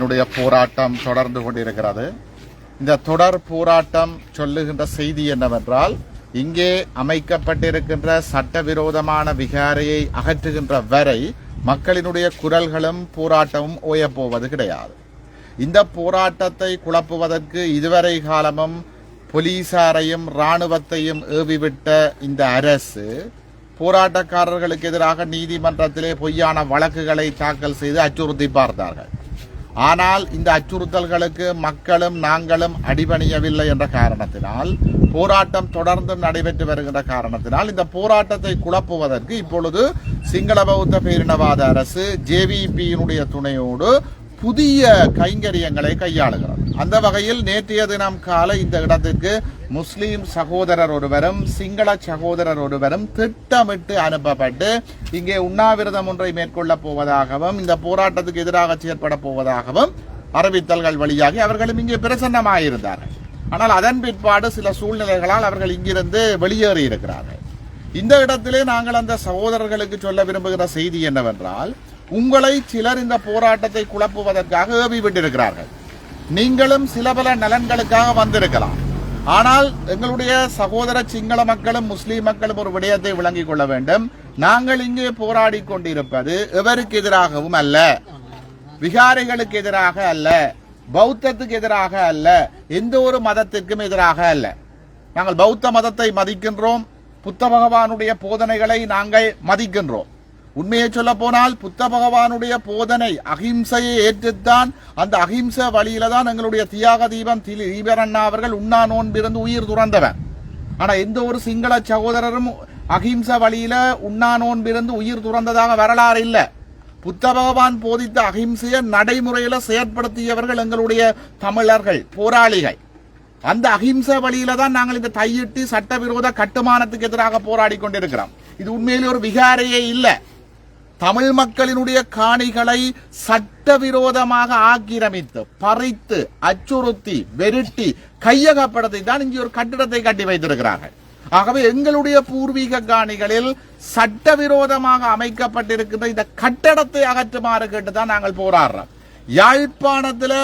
என்னுடைய போராட்டம் தொடர்ந்து கொண்டிருக்கிறது. இந்த தொடர் போராட்டம் சொல்லுகின்ற செய்தி என்னவென்றால் இங்கே அமைக்கப்பட்டிருக்கின்ற சட்டவிரோதமான விகாரையை அகற்றுகின்ற வரை மக்களினுடைய குரல்களும் போராட்டமும் ஓயப்போவது கிடையாது. இந்த போராட்டத்தை குழப்புவதற்கு இதுவரை காலமும் போலீசாரையும் இராணுவத்தையும் ஏவிவிட்ட இந்த அரசு போராட்டக்காரர்களுக்கு எதிராக நீதிமன்றத்திலே பொய்யான வழக்குகளை தாக்கல் செய்து அச்சுறுத்தி பார்த்தார்கள். ஆனால் இந்த அச்சுறுத்தல்களுக்கு மக்களும் நாங்களும் அடிபணியவில்லை என்ற காரணத்தினால் போராட்டம் தொடர்ந்து நடைபெற்று வருகின்ற காரணத்தினால் இந்த போராட்டத்தை குழப்புவதற்கு இப்பொழுது சிங்கள பௌத்த பேரினவாத அரசு ஜேவிபியினுடைய துணையோடு புதிய கைங்கரியங்களை கையாளுகிறது. அந்த வகையில் நேற்றைய தினம் காலை இந்த இடத்திற்கு முஸ்லீம் சகோதரர் ஒருவரும் சிங்கள சகோதரர் ஒருவரும் திட்டமிட்டு அனுப்பப்பட்டு இங்கே உண்ணாவிரதம் ஒன்றை மேற்கொள்ளப் போவதாகவும் இந்த போராட்டத்துக்கு எதிராக செயற்பட போவதாகவும் அறிவித்தல்கள் வழியாகி அவர்களும் இங்கே பிரசன்னமாயிருந்தார்கள். ஆனால் அதன் பிற்பாடு சில சூழ்நிலைகளால் அவர்கள் இங்கிருந்து வெளியேறி இருக்கிறார்கள். இந்த இடத்திலே நாங்கள் அந்த சகோதரர்களுக்கு சொல்ல விரும்புகிற செய்தி என்னவென்றால் உங்களை சிலர் இந்த போராட்டத்தை குழப்புவதற்காக ஏவி விட்டிருக்கிறார்கள் நீங்களும் சில பல நலன்களுக்காக வந்திருக்கலாம். ஆனால் எங்களுடைய சகோதர சிங்கள மக்களும் முஸ்லீம் மக்களும் ஒரு விடயத்தை விளங்கிக் கொள்ள வேண்டும். நாங்கள் இங்கே போராடி கொண்டிருப்பது எவருக்கு எதிராகவும் அல்ல. விகாரிகளுக்கு எதிராக அல்ல. பௌத்தத்துக்கு எதிராக அல்ல. எந்த ஒரு மதத்திற்கும் எதிராக அல்ல. நாங்கள் பௌத்த மதத்தை மதிக்கின்றோம். புத்த பகவானுடைய போதனைகளை நாங்கள் மதிக்கின்றோம். உண்மையை சொல்ல போனால் புத்த பகவானுடைய போதனை அகிம்சையை ஏற்றுத்தான். அந்த அகிம்சை வழியில தான் எங்களுடைய தியாக தீபம் திலி தீபரண்ணா அவர்கள் உண்ணா நோன்பிருந்து உயிர் துறந்தவர். ஆனா எந்த ஒரு சிங்கள சகோதரரும் அகிம்சை வழியில உண்ணா நோன்பிருந்து உயிர் துறந்ததாக வரலாறு இல்லை. புத்த பகவான் போதித்த அகிம்சையை நடைமுறையில செயற்படுத்தியவர்கள் எங்களுடைய தமிழர்கள் போராளிகள். அந்த அகிம்சை வழியில தான் நாங்கள் இந்த தையிட்டு சட்டவிரோத கட்டுமானத்துக்கு எதிராக போராடி கொண்டிருக்கிறோம். இது உண்மையிலே ஒரு விகாரையே இல்லை. தமிழ் மக்களினுடைய காணிகளை சட்டவிரோதமாக ஆக்கிரமித்து பறித்து அச்சுறுத்தி வெருட்டி கையகப்படுத்தி தான் இங்கே ஒரு கட்டிடத்தை கட்டி வைத்திருக்கிறார்கள். ஆகவே எங்களுடைய பூர்வீக காணிகளில் சட்டவிரோதமாக அமைக்கப்பட்டிருக்கின்ற இந்த கட்டடத்தை அகற்றுமாறு கேட்டு தான் நாங்கள் போராடுறோம். யாழ்ப்பாணத்துல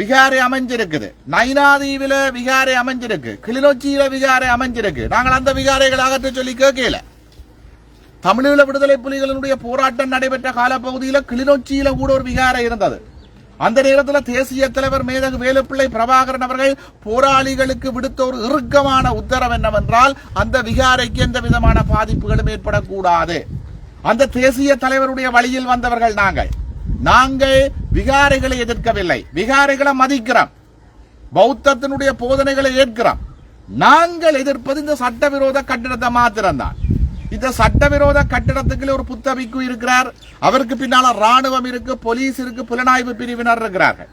விகாரை அமைஞ்சிருக்குது. நைனாதீவில விகாரை அமைஞ்சிருக்கு. கிளிநொச்சியில விகாரை அமைஞ்சிருக்கு. நாங்கள் அந்த விகாரைகளை அகற்ற சொல்லி கேட்கல. தமிழீழ விடுதலை புலிகளினுடைய போராட்டம் நடைபெற்ற காலப்பகுதியில் கிளிநொச்சியில கூட ஒரு விகாரம் இருந்தது. அந்த நேரத்தில் தேசிய தலைவர் மேதகு வேலுப்பிள்ளை பிரபாகரன் அவர்கள் போராளிகளுக்கு விடுத்த ஒரு இறுக்கமான உத்தரவு என்னவென்றால் அந்த விகாரைக்கு எந்த விதமான பாதிப்புகளும் ஏற்படக்கூடாது. அந்த தேசிய தலைவருடைய வழியில் வந்தவர்கள் நாங்கள். நாங்கள் விகாரைகளை எதிர்க்கவில்லை. விகாரைகளை மதிக்கிறோம். பௌத்தத்தினுடைய போதனைகளை ஏற்கிறோம். நாங்கள் எதிர்ப்பது இந்த சட்டவிரோத கட்டிடத்தை மாத்திரம்தான். இந்த சட்டவிரோத கட்டிடத்துக்குள்ள ஒரு புத்தபிக்கு இருக்கிறார். அவருக்கு பின்னால ராணுவம் இருக்கு போலீஸ் இருக்கு புலனாய்வு பிரிவினர் இருக்கிறார்கள்.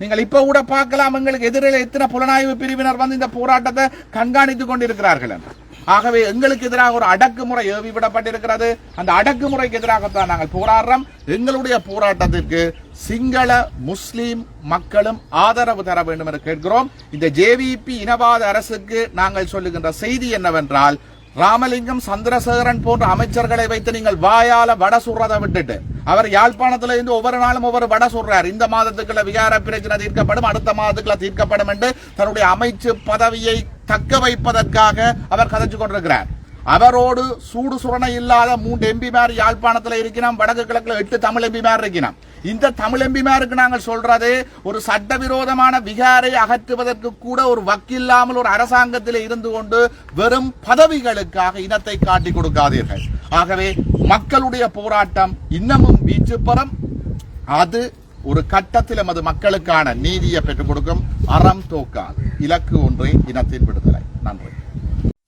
நீங்கள் இப்ப கூட பார்க்கலாம் எங்களுக்கு எதிரில் எத்தனை புலனாய்வு பிரிவினர் வந்து இந்த போராட்டத்தை கண்காணித்துக் கொண்டிருக்கிறார்கள் என்று. ஆகவே எங்களுக்கு எதிராக ஒரு அடக்குமுறை ஏவி விடப்பட்டிருக்கிறது. அந்த அடக்குமுறைக்கு எதிராகத்தான் நாங்கள் போராடுறோம். எங்களுடைய போராட்டத்திற்கு சிங்கள முஸ்லீம் மக்களும் ஆதரவு தர வேண்டும் என்று கேட்கிறோம். இந்த ஜேவிபி இனவாத அரசுக்கு நாங்கள் சொல்லுகின்ற செய்தி என்னவென்றால் ராமலிங்கம் சந்திரசேகரன் போன்ற அமைச்சர்களை வைத்து நீங்கள் வாயால வட சுடுறதை விட்டுட்டு அவர் யாழ்ப்பாணத்துல இருந்து ஒவ்வொரு நாளும் ஒவ்வொரு வட சொல்றார் இந்த மாதத்துக்குள்ள விகார பிரச்சனை தீர்க்கப்படும் அடுத்த மாதத்துக்குள்ள தீர்க்கப்படும் என்று தன்னுடைய அமைச்சு பதவியை தக்க வைப்பதற்காக அவர் கதைச்சு கொண்டிருக்கிறார். அவரோடு சூடு சுரணை இல்லாத மூன்று எம்பிமார் யாழ்ப்பாணத்தில் இருக்கிறோம் வடக்கு கிழக்குல எட்டு தமிழ் எம்பிமார் இருக்கிறான் இந்த தமிழ் எம்பிமாருக்கு நாங்கள் சொல்றது ஒரு சட்டவிரோதமான விகாரை அகற்றுவதற்கு கூட ஒரு வக்கில்லாமல் ஒரு அரசாங்கத்தில் இருந்து கொண்டு வெறும் பதவிகளுக்காக இனத்தை காட்டி கொடுக்காதீர்கள். ஆகவே மக்களுடைய போராட்டம் இன்னமும் வீச்சு பெறும் அது ஒரு கட்டத்தில் எமது மக்களுக்கான நீதியை பெற்றுக் கொடுக்கும் அறம் தோக்காது. இலக்கு ஒன்றே இனத்தின் விடுதலை. நன்றி.